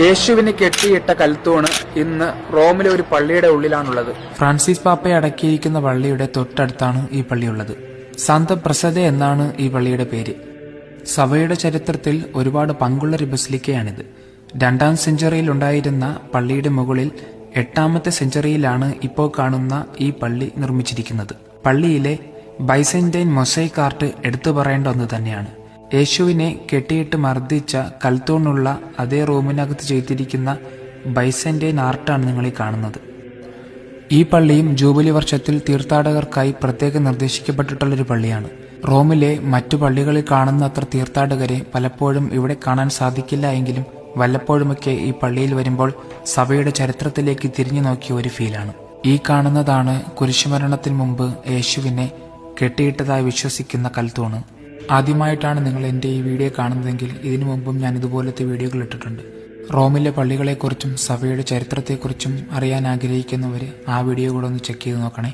യേശുവിന് കെട്ടിയിട്ട കൽത്തൂണ് ഇന്ന് റോമിലെ ഒരു പള്ളിയുടെ ഉള്ളിലാണുള്ളത്. ഫ്രാൻസിസ് പാപ്പയെ അടക്കിയിരിക്കുന്ന പള്ളിയുടെ തൊട്ടടുത്താണ് ഈ പള്ളിയുള്ളത്. സാന്ത പ്രസദ എന്നാണ് ഈ പള്ളിയുടെ പേര്. സഭയുടെ ചരിത്രത്തിൽ ഒരുപാട് പങ്കുള്ള ഒരു ബസിലിക്കയാണിത്. രണ്ടാം സെഞ്ചുറിയിൽ ഉണ്ടായിരുന്ന പള്ളിയുടെ മുകളിൽ എട്ടാമത്തെ സെഞ്ചുറിയിലാണ് ഇപ്പോൾ കാണുന്ന ഈ പള്ളി നിർമ്മിച്ചിരിക്കുന്നത്. പള്ളിയിലെ ബൈസന്റൈൻ മൊസൈക്ക് ആർട്ട് എടുത്തു പറയേണ്ട ഒന്ന് തന്നെയാണ്. യേശുവിനെ കെട്ടിയിട്ട് മർദ്ദിച്ച കൽത്തൂണുള്ള അതേ റൂമിനകത്ത് ചെയ്തിരിക്കുന്ന ബൈസന്റൈൻ ആർട്ടാണ് നിങ്ങൾ ഈ കാണുന്നത്. ഈ പള്ളിയും ജൂബിലി വർഷത്തിൽ തീർത്ഥാടകർക്കായി പ്രത്യേകം നിർദ്ദേശിക്കപ്പെട്ടിട്ടുള്ളൊരു പള്ളിയാണ്. റോമിലെ മറ്റു പള്ളികളിൽ കാണുന്നത്ര തീർത്ഥാടകരെ പലപ്പോഴും ഇവിടെ കാണാൻ സാധിക്കില്ല എങ്കിലും വല്ലപ്പോഴുമൊക്കെ ഈ പള്ളിയിൽ വരുമ്പോൾ സഭയുടെ ചരിത്രത്തിലേക്ക് തിരിഞ്ഞു നോക്കിയ ഒരു ഫീലാണ്. ഈ കാണുന്നതാണ് കുരിശുമരണത്തിന് മുമ്പ് യേശുവിനെ കെട്ടിയിട്ടതായി വിശ്വസിക്കുന്ന കൽത്തൂണ്. ആദ്യമായിട്ടാണ് നിങ്ങൾ എന്റെ ഈ വീഡിയോ കാണുന്നതെങ്കിൽ ഇതിനു മുമ്പും ഞാൻ ഇതുപോലത്തെ വീഡിയോകൾ ഇട്ടിട്ടുണ്ട്. റോമിലെ പള്ളികളെക്കുറിച്ചും സഭയുടെ ചരിത്രത്തെക്കുറിച്ചും അറിയാൻ ആഗ്രഹിക്കുന്നവർ ആ വീഡിയോ കൂടെ ഒന്ന് ചെക്ക് ചെയ്ത് നോക്കണേ.